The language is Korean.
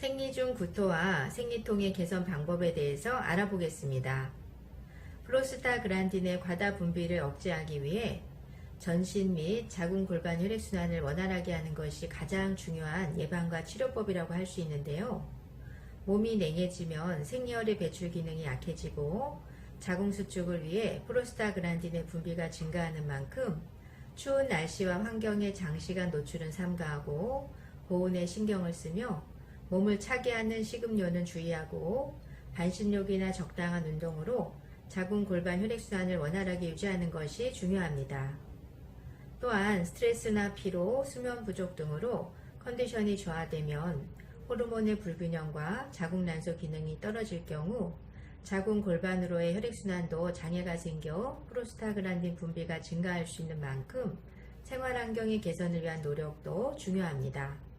생리 중 구토와 생리통의 개선 방법에 대해서 알아보겠습니다. 프로스타 그란딘의 과다 분비를 억제하기 위해 전신 및 자궁 골반 혈액순환을 원활하게 하는 것이 가장 중요한 예방과 치료법이라고 할 수 있는데요. 몸이 냉해지면 생리혈의 배출 기능이 약해지고 자궁 수축을 위해 프로스타그란딘의 분비가 증가하는 만큼 추운 날씨와 환경에 장시간 노출은 삼가하고 고온에 신경을 쓰며 몸을 차게 하는 식음료는 주의하고 반신욕이나 적당한 운동으로 자궁 골반 혈액순환을 원활하게 유지하는 것이 중요합니다. 또한 스트레스나 피로, 수면 부족 등으로 컨디션이 저하되면 호르몬의 불균형과 자궁 난소 기능이 떨어질 경우 자궁 골반으로의 혈액순환도 장애가 생겨 프로스타그란딘 분비가 증가할 수 있는 만큼 생활 환경의 개선을 위한 노력도 중요합니다.